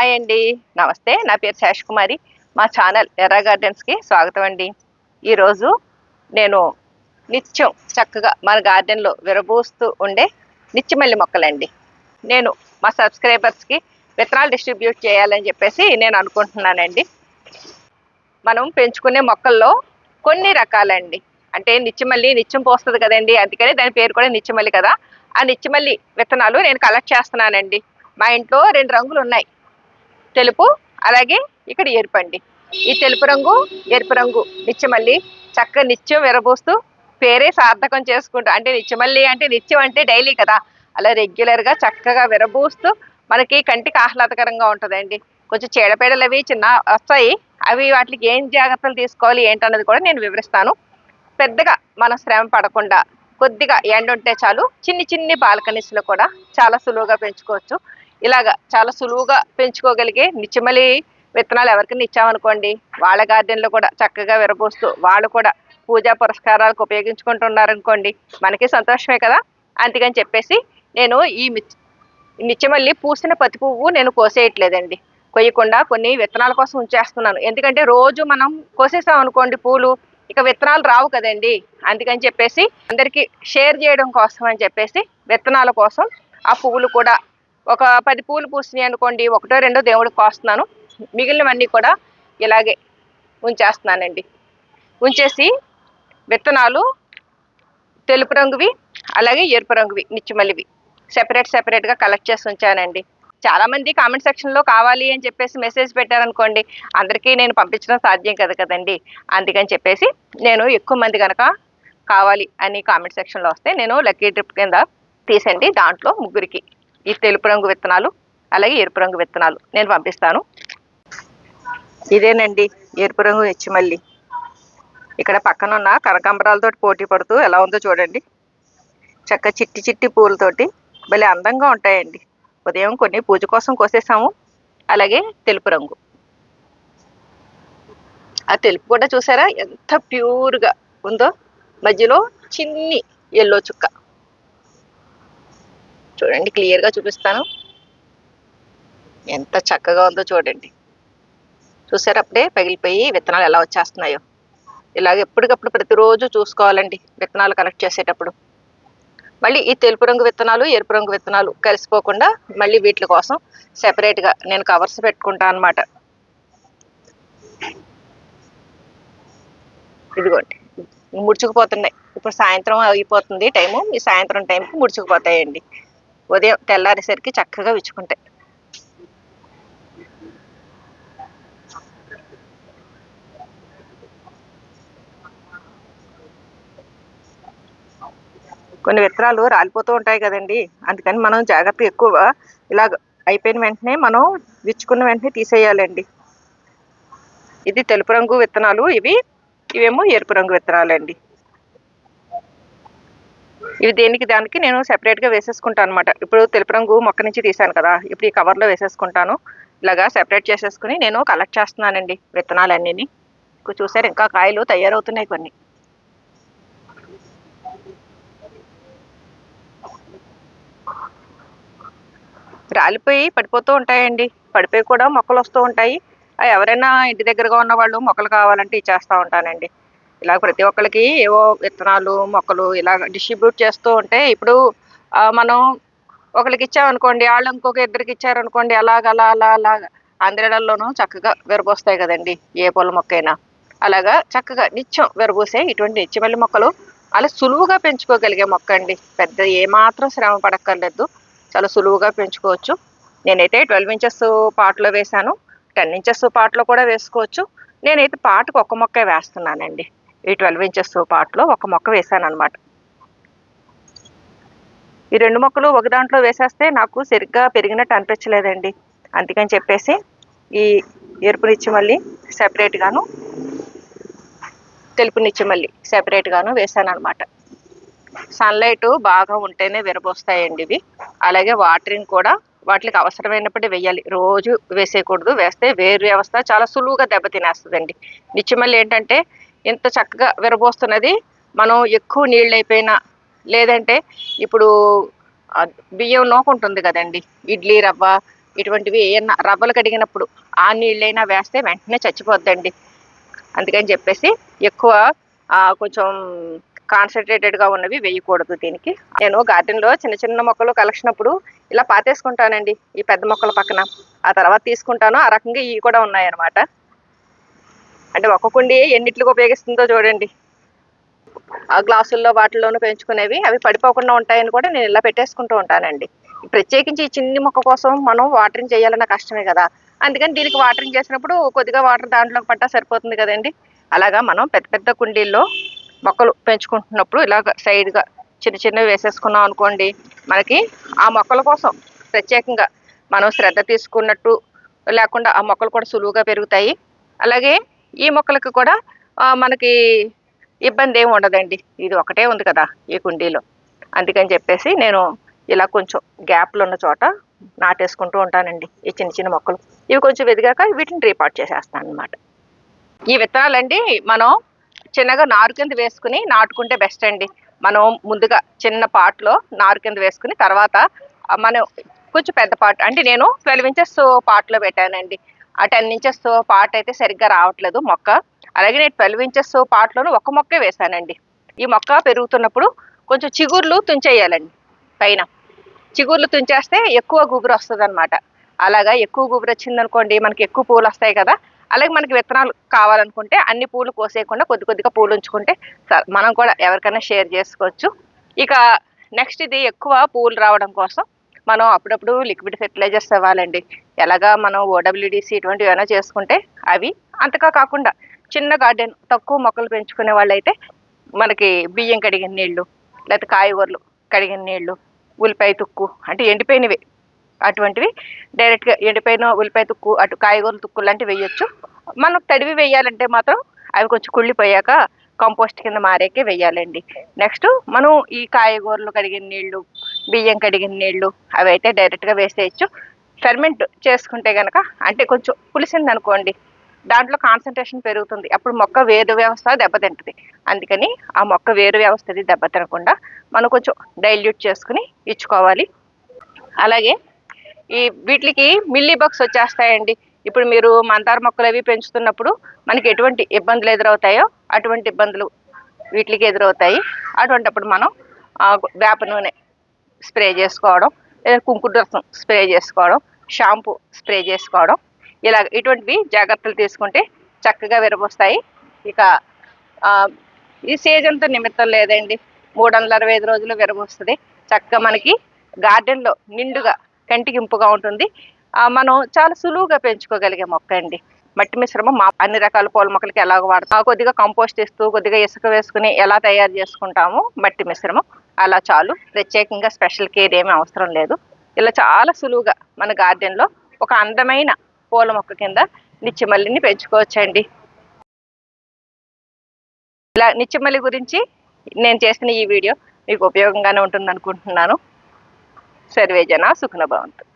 Hi అండి. నమస్తే నా పేరు శేష్ కుమారి. మా ఛానల్ ఎర్ర గార్డెన్స్కి స్వాగతం అండి. ఈరోజు నేను నిత్యం చక్కగా మన గార్డెన్లో విరబూస్తూ ఉండే నిత్యమల్లి మొక్కలండి. నేను మా సబ్స్క్రైబర్స్కి విత్తనాలు డిస్ట్రిబ్యూట్ చేయాలని చెప్పేసి నేను అనుకుంటున్నానండి. మనం పెంచుకునే మొక్కల్లో కొన్ని రకాలండి. అంటే నిత్యమల్లి నిత్యం పోస్తుంది కదండి అందుకని దాని పేరు కూడా నిత్యమల్లి కదా. ఆ నిత్యమల్లి విత్తనాలు నేను కలెక్ట్ చేస్తున్నానండి. మా ఇంట్లో రెండు రంగులు ఉన్నాయి. తెలుపు అలాగే ఇక్కడ ఎరుపు అండి. ఈ తెలుపు రంగు ఎరుపు రంగు నిత్యమల్లి. చక్క నిత్యం విరబోస్తూ పేరే సార్థకం చేసుకుంటూ అంటే నిత్యమల్లి అంటే నిత్యం అంటే డైలీ కదా. అలా రెగ్యులర్గా చక్కగా విరబూస్తూ మనకి కంటికి ఆహ్లాదకరంగా ఉంటుందండి. కొంచెం చీడపీడలు అవి చిన్న వస్తాయి. అవి వాటికి ఏం జాగ్రత్తలు తీసుకోవాలి ఏంటన్నది కూడా నేను వివరిస్తాను. పెద్దగా మనం శ్రమ పడకుండా కొద్దిగా ఎండ ఉంటే చాలు చిన్ని చిన్ని బాల్కనీస్లో కూడా చాలా సులువుగా పెంచుకోవచ్చు. ఇలాగా చాలా సులువుగా పెంచుకోగలిగే నిత్యమలి విత్తనాలు ఎవరికైనా ఇచ్చామనుకోండి వాళ్ళ గార్డెన్లో కూడా చక్కగా విరబోస్తూ వాళ్ళు కూడా పూజా పురస్కారాలకు ఉపయోగించుకుంటున్నారనుకోండి మనకి సంతోషమే కదా? అందుకని చెప్పేసి నేను ఈ నిత్యమల్లి పూసిన పత్తి పువ్వు నేను కోసేయట్లేదండి. కొయ్యకుండా కొన్ని విత్తనాల కోసం ఉంచేస్తున్నాను. ఎందుకంటే రోజు మనం కోసేసాం అనుకోండి పూలు ఇక విత్తనాలు రావు కదండి. అందుకని చెప్పేసి అందరికీ షేర్ చేయడం కోసం అని చెప్పేసి విత్తనాల కోసం ఆ పువ్వులు కూడా ఒక పది పూలు పూసినాయి అనుకోండి ఒకటో రెండో దేవుడికి కోస్తున్నాను. మిగిలినవన్నీ కూడా ఇలాగే ఉంచేస్తున్నానండి. ఉంచేసి విత్తనాలు తెలుపు రంగువి అలాగే ఎరుపు రంగువి నిచ్చిమల్లివి సెపరేట్ సెపరేట్గా కలెక్ట్ చేసి ఉంచానండి. చాలామంది కామెంట్ సెక్షన్లో కావాలి అని చెప్పేసి మెసేజ్ పెట్టారనుకోండి అందరికీ నేను పంపించడం సాధ్యం కదా కదండి. అందుకని చెప్పేసి నేను ఎక్కువ మంది కనుక కావాలి అని కామెంట్ సెక్షన్లో వస్తే నేను లక్కీ ట్రిప్ కింద తీసండి దాంట్లో ముగ్గురికి. ఈ తెలుపు రంగు విత్తనాలు అలాగే ఎరుపు రంగు విత్తనాలు నేను పంపిస్తాను. ఇదేనండి ఎరుపు రంగు నిచ్చిమల్లి ఇక్కడ పక్కన ఉన్న కనకాంబరాలతో పోటీ పడుతూ ఎలా ఉందో చూడండి. చక్క చిట్టి చిట్టి పూలతోటి భలే అందంగా ఉంటాయండి. ఉదయం కొన్ని పూజ కోసం కోసేసాము అలాగే తెలుపు రంగు. ఆ తెలుపు కూడా చూసారా? ఎంత ప్యూర్గా ఉందో. మధ్యలో చిన్ని ఎల్లో చుక్క. చూడండి క్లియర్గా చూపిస్తాను. ఎంత చక్కగా ఉందో చూడండి. చూసారు అప్పుడే పగిలిపోయి విత్తనాలు ఎలా వచ్చేస్తున్నాయో. ఇలాగ ఎప్పటికప్పుడు ప్రతిరోజు చూసుకోవాలండి విత్తనాలు కలెక్ట్ చేసేటప్పుడు. మళ్ళీ ఈ తెలుపు రంగు విత్తనాలు ఎరుపు రంగు విత్తనాలు కలిసిపోకుండా మళ్ళీ వీటి కోసం సెపరేట్గా నేను కవర్స్ పెట్టుకుంటాను అనమాట ఇదిగోండి ముడుచుకుపోతున్నాయి. ఇప్పుడు సాయంత్రం అయిపోతుంది టైము. ఈ సాయంత్రం టైంకి ముడుచుకుపోతాయండి. ఉదయం తెల్లారేసరికి చక్కగా విచ్చుకుంటాయి. కొన్ని విత్తనాలు రాలిపోతూ ఉంటాయి కదండి. అందుకని మనం జాగ్రత్త ఎక్కువ ఇలా అయిపోయిన వెంటనే మనం విచ్చుకున్న వెంటనే తీసేయాలండి. ఇది తెలుపు రంగు విత్తనాలు ఇవి ఇవేమో ఎరుపు రంగు విత్తనాలండి. ఇవి దేనికి దానికి నేను సెపరేట్గా వేసేసుకుంటాను అనమాట ఇప్పుడు తెలుపు రంగు మొక్క నుంచి తీసాను కదా ఇప్పుడు ఈ కవర్లో వేసేసుకుంటాను. ఇలాగా సెపరేట్ చేసేసుకుని నేను కలెక్ట్ చేస్తున్నానండి విత్తనాలన్నీ చూసారు ఇంకా కాయలు తయారవుతున్నాయి కొన్ని. రాలిపోయి పడిపోతూ ఉంటాయండి. పడిపోయి కూడా మొక్కలు వస్తూ ఉంటాయి. ఎవరైనా ఇంటి దగ్గరగా ఉన్న వాళ్ళు మొక్కలు కావాలంటే ఇచ్చేస్తూ ఉంటానండి. ఇలా ప్రతి ఒక్కరికి ఏవో విత్తనాలు మొక్కలు ఇలా డిస్ట్రిబ్యూట్ చేస్తూ ఉంటే ఇప్పుడు మనం ఒకరికి ఇచ్చామనుకోండి వాళ్ళు ఇంకొక ఇద్దరికి ఇచ్చారనుకోండి అలాగ అలా అలా అలాగా అందరిలోనూ చక్కగా విరబోస్తాయి కదండి ఏ పూల మొక్కైనా. అలాగా చక్కగా నిత్యం విరబోసే ఇటువంటి నిత్యమల్లి మొక్కలు అలా సులువుగా పెంచుకోగలిగే మొక్క అండి. పెద్ద ఏమాత్రం శ్రమ పడక్కర్లేదు. చాలా సులువుగా పెంచుకోవచ్చు. నేనైతే ట్వెల్వ్ ఇంచెస్ పాట్లో వేశాను. టెన్ ఇంచెస్ పాట్లో కూడా వేసుకోవచ్చు. నేనైతే పాటకు ఒక మొక్క వేస్తున్నానండి. ఈ ట్వెల్వ్ ఇంచెస్ పాట్లో ఒక మొక్క వేసాను అనమాట ఈ రెండు మొక్కలు ఒక దాంట్లో వేసేస్తే నాకు సరిగ్గా పెరిగినట్టు అనిపించలేదండి. అందుకని చెప్పేసి ఈ ఎరుపు నిచ్చి మళ్ళీ సెపరేట్గాను తెలుపు నిచ్చి మళ్ళీ సెపరేట్గాను వేసాను అనమాట సన్లైట్ బాగా ఉంటేనే విరబోస్తాయండి ఇవి. అలాగే వాటరింగ్ కూడా వాటికి అవసరమైనప్పుడు వేయాలి. రోజు వేసేయకూడదు. వేస్తే వేరు వ్యవస్థ చాలా సులువుగా దెబ్బతినేస్తుందండి. నిత్యమల్లి ఏంటంటే ఎంత చక్కగా విరబోస్తున్నది. మనం ఎక్కువ నీళ్ళు అయిపోయినా లేదంటే ఇప్పుడు బియ్యం నూక ఉంటుంది కదండి. ఇడ్లీ రవ్వ ఇటువంటివి ఏమన్నా రవ్వలు కడిగినప్పుడు ఆ నీళ్ళైనా వేస్తే వెంటనే చచ్చిపోద్దండి. అందుకని చెప్పేసి ఎక్కువ కొంచెం కాన్సన్ట్రేటెడ్గా ఉన్నవి వేయకూడదు దీనికి. నేను గార్డెన్లో చిన్న చిన్న మొక్కలు కలెక్షన్ అప్పుడు ఇలా పాతేసుకుంటానండి ఈ పెద్ద మొక్కల పక్కన. ఆ తర్వాత తీసుకుంటాను. ఆ రకంగా ఇవి కూడా ఉన్నాయన్నమాట. అంటే ఒక్క కుండి ఎన్నిట్లుగా ఉపయోగిస్తుందో చూడండి. ఆ గ్లాసుల్లో వాటిల్లోనూ పెంచుకునేవి అవి పడిపోకుండా ఉంటాయని కూడా నేను ఇలా పెట్టేసుకుంటూ ఉంటానండి. ప్రత్యేకించి ఈ చిన్ని మొక్క కోసం మనం వాటరింగ్ చేయాలన్న కష్టమే కదా. అందుకని దీనికి వాటరింగ్ చేసినప్పుడు కొద్దిగా వాటర్ దాంట్లోకి పట్టా సరిపోతుంది కదండి. అలాగా మనం పెద్ద పెద్ద కుండీల్లో మొక్కలు పెంచుకుంటున్నప్పుడు ఇలాగ సైడ్గా చిన్న చిన్నవి వేసేసుకున్నాం అనుకోండి మనకి ఆ మొక్కల కోసం ప్రత్యేకంగా మనం శ్రద్ధ తీసుకున్నట్టు లేకుండా ఆ మొక్కలు కూడా సులువుగా పెరుగుతాయి. అలాగే ఈ మొక్కలకు కూడా మనకి ఇబ్బంది ఏమి ఉండదండి. ఇది ఒకటే ఉంది కదా ఈ కుండీలో. అందుకని చెప్పేసి నేను ఇలా కొంచెం గ్యాప్లు ఉన్న చోట నాటేసుకుంటూ ఉంటానండి ఈ చిన్న చిన్న మొక్కలు. ఇవి కొంచెం ఎదిగాక వీటిని రీపాట్ చేసేస్తాను అనమాట ఈ విత్తనాలండి మనం చిన్నగా నారు కింద వేసుకుని నాటుకుంటే బెస్ట్ అండి. మనం ముందుగా చిన్న పాట్లో నారు కింద వేసుకుని తర్వాత మనం కొంచెం పెద్ద పాట్ అంటే నేను ట్వెల్వ్ ఇంచెస్ పాట్లో పెట్టానండి. ఆ టెన్ ఇంచెస్ పార్ట్ అయితే సరిగ్గా రావట్లేదు మొక్క. అలాగే నేను ట్వెల్వ్ ఇంచెస్ పార్ట్లోనూ ఒక మొక్కే వేశానండి ఈ మొక్క పెరుగుతున్నప్పుడు కొంచెం చిగుర్లు తుంచేయాలండి పైన. చిగుర్లు తుంచేస్తే ఎక్కువ గుబురు వస్తుంది అనమాట అలాగా ఎక్కువ గుబురు వచ్చిందనుకోండి మనకి ఎక్కువ పూలు వస్తాయి కదా. అలాగే మనకి విత్తనాలు కావాలనుకుంటే అన్ని పూలు కోసేయకుండా కొద్ది కొద్దిగా పూలు ఉంచుకుంటే స- మనం కూడా ఎవరికైనా షేర్ చేసుకోవచ్చు. ఇక నెక్స్ట్ ఇది ఎక్కువ పూలు రావడం కోసం మనం అప్పుడప్పుడు లిక్విడ్ ఫెర్టిలైజర్స్ ఇవ్వాలండి ఎలాగా మనం ఓడబ్ల్యూడిసి ఇటువంటివి ఏమైనా చేసుకుంటే అవి అంతగా కాకుండా చిన్న గార్డెన్ తక్కువ మొక్కలు పెంచుకునే వాళ్ళైతే మనకి బియ్యం కడిగిన నీళ్ళు లేకపోతే కాయగూరలు కడిగిన నీళ్ళు ఉల్లిపాయ తుక్కు అంటే ఎండిపోయినవి. అటువంటివి డైరెక్ట్గా ఎండిపోయిన ఉల్లిపాయ తుక్కు అటు కాయగూరల తుక్కు లాంటివి వేయొచ్చు. మనం తడివి వేయాలంటే మాత్రం అవి కొంచెం కుళ్ళిపోయాక కంపోస్ట్ కింద మారేకే వేయాలండి. నెక్స్ట్ మనం ఈ కాయగూరలు కడిగిన నీళ్ళు బియ్యం కడిగిన నీళ్ళు అవి అయితే డైరెక్ట్గా వేసేయచ్చు ఫెర్మెంట్ చేసుకుంటే కనుక అంటే కొంచెం పులిసింది అనుకోండి దాంట్లో కాన్సన్ట్రేషన్ పెరుగుతుంది. అప్పుడు మొక్క వేరు వ్యవస్థ దెబ్బతింటుంది. అందుకని ఆ మొక్క వేరు వ్యవస్థది దెబ్బతినకుండా మనం కొంచెం డైల్యూట్ చేసుకుని ఇచ్చుకోవాలి. అలాగే ఈ వీటికి మిల్లీ బగ్స్ వచ్చేస్తాయండి. ఇప్పుడు మీరు మందార మొక్కలు అవి పెంచుతున్నప్పుడు మనకి ఎటువంటి ఇబ్బందులు ఎదురవుతాయో అటువంటి ఇబ్బందులు వీటికి ఎదురవుతాయి. అటువంటిప్పుడు మనం వేప నూనె స్ప్రే చేసుకోవడం లేదా కుంకుడ్రసం స్ప్రే చేసుకోవడం షాంపూ స్ప్రే చేసుకోవడం. ఇలా ఇటువంటివి జాగ్రత్తలు తీసుకుంటే చక్కగా విరబోస్తాయి. ఇక ఈ సీజన్తో నిమిత్తం లేదండి. మూడు వందల అరవై ఐదు రోజులు విరబోస్తుంది. చక్కగా మనకి గార్డెన్లో నిండుగా కంటికింపుగా ఉంటుంది. మనం చాలా సులువుగా పెంచుకోగలిగే మొక్క అండి. మట్టి మిశ్రమం మా అన్ని రకాల పూల మొక్కలకి ఎలాగ వాడతాం? ఆ, కొద్దిగా కంపోస్ట్ ఇస్తూ కొద్దిగా ఇసుక వేసుకుని ఎలా తయారు చేసుకుంటాము మట్టి మిశ్రమం. అలా చాలు. ప్రత్యేకంగా స్పెషల్ కేర్ ఏమీ అవసరం లేదు. ఇలా చాలా సులువుగా మన గార్డెన్లో ఒక అందమైన పూల మొక్క కింద నిత్యమల్లిని పెంచుకోవచ్చండి. ఇలా నిత్యమల్లి గురించి నేను చేసిన ఈ వీడియో మీకు ఉపయోగంగానే ఉంటుంది అనుకుంటున్నాను సర్వేజన సుఖన భవంతు.